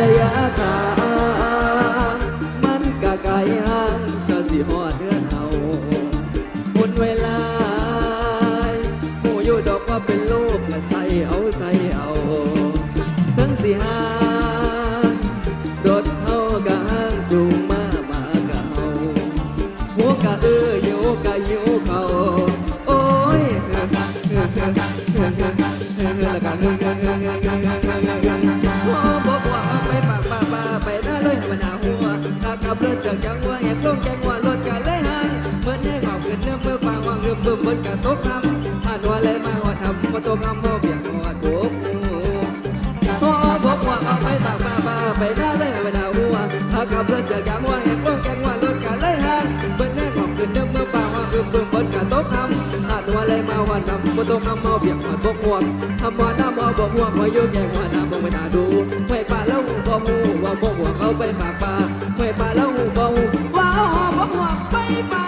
ระยะทางมันกะไกลห่างสะสิหอดเดือนเฮาหมดเวลาหูอยู่ดอกว่าเป็นลูกและใส่เอาใส่เอาถึงสิหารถเฮากะห่างจูงมามากะเฮาหัวกะเออหิวกะหิวเขาโอ้ยเฮ้อเฮ้อเฮ้อเฮ้อเฮ้อเฮ้อล้วก็เฮ้อเฮ้อเฮ้อะกับเลือดเสือกจังว่าแหกลงแกงว่ารถกะเลยหายเมื่อนให้เขาขึ้นเนื้อเมื่อปางวางเรือเบิ่มเบิ่นกะตกน้ำผ่านวันเลยมาหอดทำมาตกน้ำบ่เบียงหอดบกพอบอกว่าเอาไปปากมาปาไปหน้าเลยไปหน้าหัวถ้ากับเลือดเสือกางว่าแหกลงแกงว่ารถกันเลยหางเบิ้ลแน่ของขึ้นเดิมเมื่อป่าว่าคือเบิ่มเบิ้ลกันตกน้ำถ้าตัวเลยมาวันนำบ่ตกน้ำเมาเบียงหัวบกหัวทำว่าน้ำเอาบกหัวคอยโยกแกงว่าน้ำบ่ไม่น่าดูไม่ป่าแล้วบ่หู เบาว่าหอมหอกไปไป